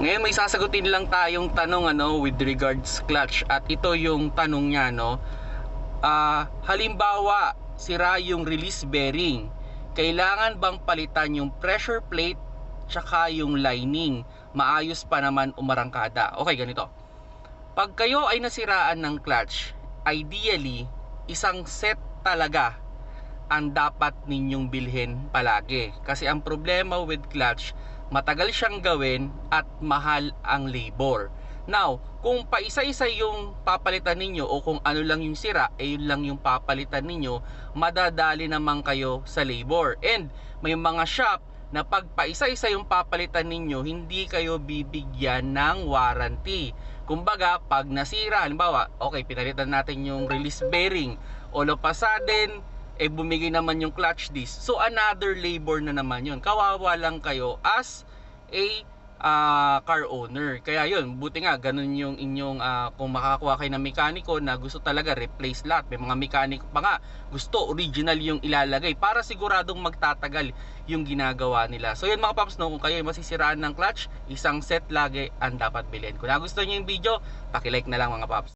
Ngayon may sasagutin lang tayong tanong ano with regards clutch at ito yung tanong niya no. Ah, halimbawa sira yung release bearing. Kailangan bang palitan yung pressure plate tsaka yung lining? Maayos pa naman umarangkada. Okay, ganito. Pag kayo ay nasiraan ng clutch, ideally isang set talaga ang dapat ninyong bilhin palagi. Kasi ang problema with clutch, matagal siyang gawin at mahal ang labor. Now, kung paisa-isa yung papalitan ninyo o kung ano lang yung sira, eh yun lang yung papalitan ninyo, madadali naman kayo sa labor. And may mga shop na pag paisa-isa yung papalitan ninyo, hindi kayo bibigyan ng warranty. Kumbaga, pag nasira, halimbawa, okay, pinalitan natin yung release bearing, a sudden, eh bumigay naman yung clutch disc. So another labor na naman yun. Kawawa lang kayo as a ah, car owner. Kaya yun, buti nga ganun yung inyong ah, kung makakuha kayo ng mekaniko na gusto talaga replace lahat. May mga mekaniko pa nga gusto original yung ilalagay para siguradong magtatagal yung ginagawa nila. So yun mga paps, no, kung kayo ay masisiraan ng clutch, isang set lagi ang dapat bilhin. Kung nagustuhan niyo yung video, paki-like na lang mga paps.